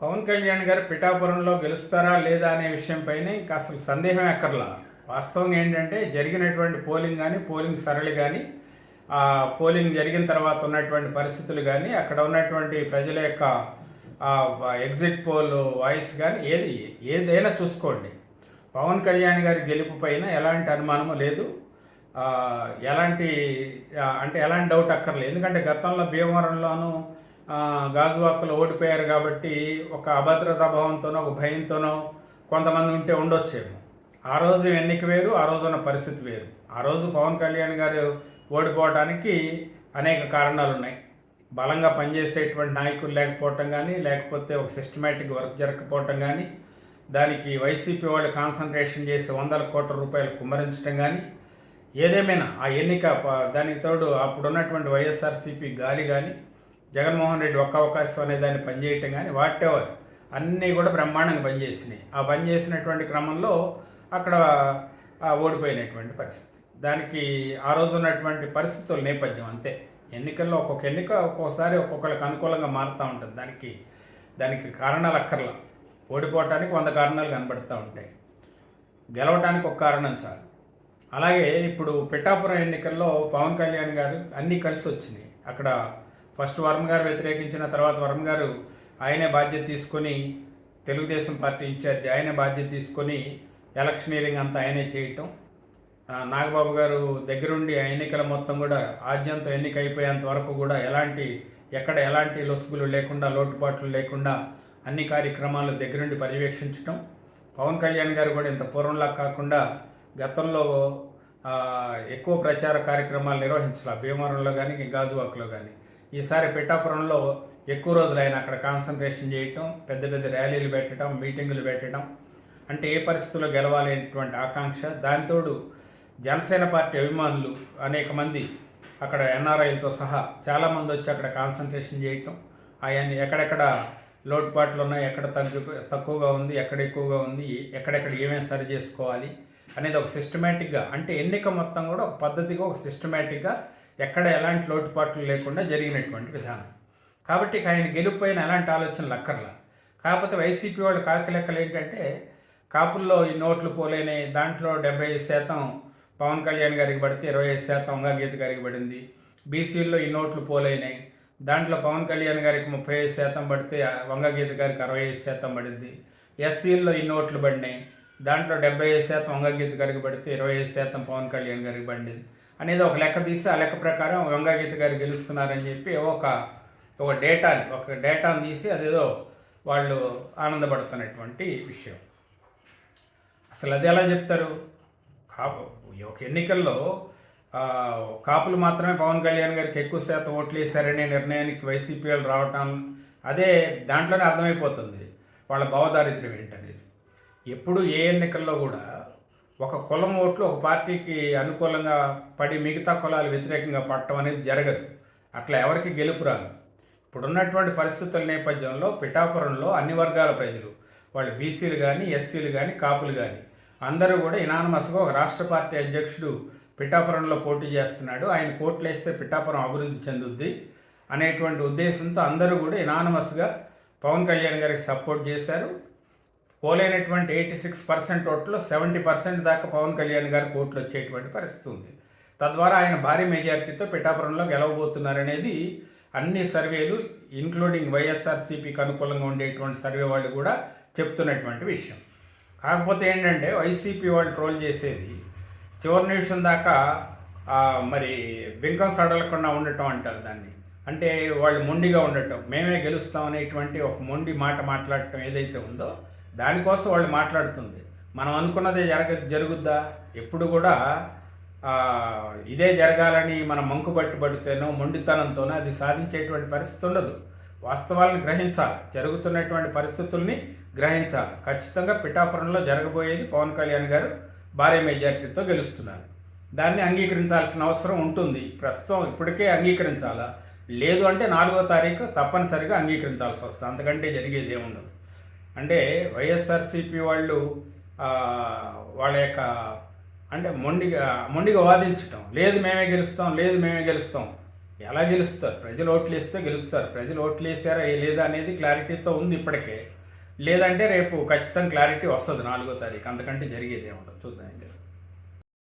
పవన్ కళ్యాణ్ గారు పిఠాపురంలో గెలుస్తారా లేదా అనే విషయంపైనే ఇంకా అసలు సందేహం ఎక్కర్లా వాస్తవం ఏంటంటే జరిగినటువంటి పోలింగ్ కానీ పోలింగ్ సరళి కానీ ఆ పోలింగ్ జరిగిన తర్వాత ఉన్నటువంటి పరిస్థితులు కానీ అక్కడ ఉన్నటువంటి ప్రజల యొక్క ఎగ్జిట్ పోల్ వాయిస్ కానీ ఏది ఏదైనా చూసుకోండి. పవన్ కళ్యాణ్ గారి గెలుపు పైన ఎలాంటి అనుమానము లేదు. ఎలాంటి అంటే ఎలాంటి డౌట్ అక్కర్లేదు. ఎందుకంటే గతంలో భీమవరంలోనూ గాజువాకలో ఓడిపోయారు కాబట్టి ఒక అభద్రతా భావంతోనో ఒక భయంతోనో కొంతమంది ఉంటే ఉండొచ్చేమో. ఆ రోజు ఎన్నిక వేరు ఆ రోజు ఉన్న పరిస్థితి వేరు. ఆ రోజు పవన్ కళ్యాణ్ గారు ఓడిపోవడానికి అనేక కారణాలు ఉన్నాయి బలంగా పనిచేసేటువంటి నాయకులు లేకపోవటం కానీ లేకపోతే ఒక సిస్టమేటిక్ వర్క్ జరగకపోవటం కానీ దానికి వైసీపీ వాళ్ళు కాన్సన్ట్రేషన్ చేసి వందల కోట్ల రూపాయలు కుమ్మరించడం కానీ ఏదేమైనా ఆ ఎన్నిక దానికి తోడు అప్పుడు ఉన్నటువంటి వైఎస్ఆర్సీపీ గాలి కానీ జగన్మోహన్ రెడ్డి ఒక్క అవకాశం అనే దాన్ని పనిచేయటం కానీ వాటెవర్ అన్నీ కూడా బ్రహ్మాండంగా పనిచేసినాయి ఆ పనిచేసినటువంటి క్రమంలో అక్కడ ఓడిపోయినటువంటి పరిస్థితి. దానికి ఆ రోజు ఉన్నటువంటి పరిస్థితుల నేపథ్యం అంతే. ఎన్నికల్లో ఒక్కొక్క ఎన్నిక ఒక్కొక్కసారి ఒక్కొక్కరికి అనుకూలంగా మారుతూ ఉంటుంది. దానికి దానికి కారణాలు అక్కర్లా. ఓడిపోవటానికి వంద కారణాలు కనబడుతూ ఉంటాయి. గెలవటానికి ఒక కారణం చాలు. అలాగే ఇప్పుడు పిఠాపురం ఎన్నికల్లో పవన్ కళ్యాణ్ గారు అన్నీ కలిసి వచ్చినాయి. అక్కడ ఫస్ట్ వర్మ గారు వ్యతిరేకించిన తర్వాత వర్మ గారు ఆయనే బాధ్యత తీసుకొని తెలుగుదేశం పార్టీ ఇన్ఛార్జ్ ఆయనే బాధ్యత తీసుకొని ఎలక్షనీరింగ్ అంతా ఆయనే చేయటం. నాగబాబు గారు దగ్గరుండి ఆ ఎన్నికల మొత్తం కూడా ఆద్యంతం ఎన్నిక అయిపోయేంత వరకు కూడా ఎలాంటి ఎక్కడ ఎలాంటి లొసుగులు లేకుండా లోటుపాట్లు లేకుండా అన్ని కార్యక్రమాలు దగ్గరుండి పర్యవేక్షించటం. పవన్ కళ్యాణ్ గారు కూడా ఇంత పూర్వంలా కాకుండా గతంలో ఎక్కువ ప్రచార కార్యక్రమాలు నిర్వహించాల. భీమవరంలో కానీ గాజువాక్లో కానీ ఈసారి పిఠాపురంలో ఎక్కువ రోజులు ఆయన అక్కడ కాన్సన్ట్రేషన్ చేయటం పెద్ద పెద్ద ర్యాలీలు పెట్టడం మీటింగులు పెట్టడం అంటే ఏ పరిస్థితుల్లో గెలవాలి అనేటువంటి ఆకాంక్ష. దానితోడు జనసేన పార్టీ అభిమానులు అనేక మంది అక్కడ ఎన్ఆర్ఐలతో సహా చాలామంది వచ్చి అక్కడ కాన్సన్ట్రేషన్ చేయటం. అవన్నీ ఎక్కడెక్కడ లోటుపాట్లు ఉన్నాయి ఎక్కడ తగ్గు తక్కువగా ఉంది ఎక్కడ ఎక్కువగా ఉంది ఎక్కడెక్కడ ఏమేమి సరి చేసుకోవాలి అనేది ఒక సిస్టమేటిక్గా అంటే ఎన్నిక మొత్తం కూడా ఒక పద్ధతిగా ఒక సిస్టమేటిక్గా ఎక్కడ ఎలాంటి లోటుపాట్లు లేకుండా జరిగినటువంటి విధానం. కాబట్టి ఆయన గెలుపోయిన ఎలాంటి ఆలోచనలు అక్కర్లా. కాకపోతే వైసీపీ వాళ్ళు కాకి లెక్కలు ఏంటంటే కాపుల్లో ఈ నోట్లు పోలేని దాంట్లో డెబ్బై ఐదు శాతం పవన్ కళ్యాణ్ గారికి పడితే ఇరవై ఐదు శాతం అంగాగీత గారికి పడింది. బీసీల్లో ఈ నోట్లు పోలైనాయి దాంట్లో పవన్ కళ్యాణ్ గారికి ముప్పై ఐదు శాతం పడితే వంగగీత గారికి అరవై ఐదు శాతం పడింది. ఎస్సీల్లో ఈ నోట్లు పడినాయి. దాంట్లో డెబ్బై ఐదు శాతం వంగగీత గారికి పడితే ఇరవై ఐదు శాతం పవన్ కళ్యాణ్ గారికి పడింది. అనేది ఒక లెక్క తీసి ఆ లెక్క ప్రకారం వంగగీత గారు గెలుస్తున్నారని చెప్పి ఒక ఒక డేటాని ఒక డేటాను తీసి అదేదో వాళ్ళు ఆనందపడుతున్నటువంటి విషయం. అసలు అది ఎలా చెప్తారు? కాపు ఈ ఒక ఎన్నికల్లో కాపులు మాత్రమే పవన్ కళ్యాణ్ గారికి ఎక్కువ శాతం ఓట్లు వేశారనే నిర్ణయానికి వైసీపీ వాళ్ళు రావటం అదే దాంట్లోనే అర్థమైపోతుంది. వాళ్ళ భావదారిద్ర్యం ఏంటనేది. ఎప్పుడు ఏ ఎన్నికల్లో కూడా ఒక కులం ఓట్లు ఒక పార్టీకి అనుకూలంగా పడి మిగతా కులాలు వ్యతిరేకంగా పడటం అనేది జరగదు. అట్లా ఎవరికి గెలుపు రాదు. ఇప్పుడున్నటువంటి పరిస్థితుల నేపథ్యంలో పిఠాపురంలో అన్ని వర్గాల ప్రజలు వాళ్ళు బీసీలు కానీ ఎస్సీలు కానీ కాపులు కానీ అందరూ కూడా ఇనానమస్గా ఒక రాష్ట్ర పార్టీ అధ్యక్షుడు పిఠాపురంలో పోటీ చేస్తున్నాడు. ఆయన కోట్లు వేస్తే పిఠాపురం అభివృద్ధి చెందుద్ది అనేటువంటి ఉద్దేశంతో అందరూ కూడా ఇనానమస్గా పవన్ కళ్యాణ్ గారికి సపోర్ట్ చేశారు. పోలేనటువంటి ఎయిటీ సిక్స్ పర్సెంట్ ఓట్లు సెవెంటీ పర్సెంట్ దాకా పవన్ కళ్యాణ్ గారికి ఓట్లు వచ్చేటువంటి పరిస్థితి ఉంది. తద్వారా ఆయన భారీ మెజారిటీతో పిఠాపురంలో గెలవబోతున్నారనేది అన్ని సర్వేలు ఇంక్లూడింగ్ వైఎస్ఆర్సీపీకి అనుకూలంగా ఉండేటువంటి సర్వే వాళ్ళు కూడా చెప్తున్నటువంటి విషయం. కాకపోతే ఏంటంటే వైసీపీ వాళ్ళు ట్రోల్ చేసేది చివరి నిమిషం దాకా మరి బింకం సడలకుండా ఉండటం అంటారు దాన్ని. అంటే వాళ్ళు మొండిగా ఉండటం మేమే గెలుస్తాం అనేటువంటి ఒక మొండి మాట మాట్లాడటం ఏదైతే ఉందో దానికోసం వాళ్ళు మాట్లాడుతుంది. మనం అనుకున్నదే జరగ జరుగుద్దా? ఎప్పుడు కూడా ఇదే జరగాలని మనం మంకుబట్టి పడితేనో మొండితనంతోనో అది సాధించేటువంటి పరిస్థితి ఉండదు. వాస్తవాలను గ్రహించాలి. జరుగుతున్నటువంటి పరిస్థితుల్ని గ్రహించాలి. ఖచ్చితంగా పిఠాపురంలో జరగబోయేది పవన్ కళ్యాణ్ గారు భారీ మెజార్టీతో గెలుస్తున్నారు. దాన్ని అంగీకరించాల్సిన అవసరం ఉంటుంది. ప్రస్తుతం ఇప్పటికే అంగీకరించాలా? లేదు అంటే నాలుగో తారీఖు తప్పనిసరిగా అంగీకరించాల్సి వస్తుంది. అంతకంటే జరిగేది ఏముండదు. అంటే వైఎస్ఆర్సీపీ వాళ్ళు వాళ్ళ యొక్క అంటే మొండిగా మొండిగా వాదించటం. లేదు మేమే గెలుస్తాం లేదు మేమే గెలుస్తాం. ఎలా గెలుస్తారు? ప్రజలు ఓట్లు వేస్తే గెలుస్తారు. ప్రజలు ఓట్లు వేసారా లేదా అనేది క్లారిటీతో ఉంది ఇప్పటికే. లేదంటే రేపు ఖచ్చితంగా క్లారిటీ వస్తుంది నాలుగో తారీఖు. అంతకంటే జరిగేది ఏముండదు. చూద్దాం ఇంకా.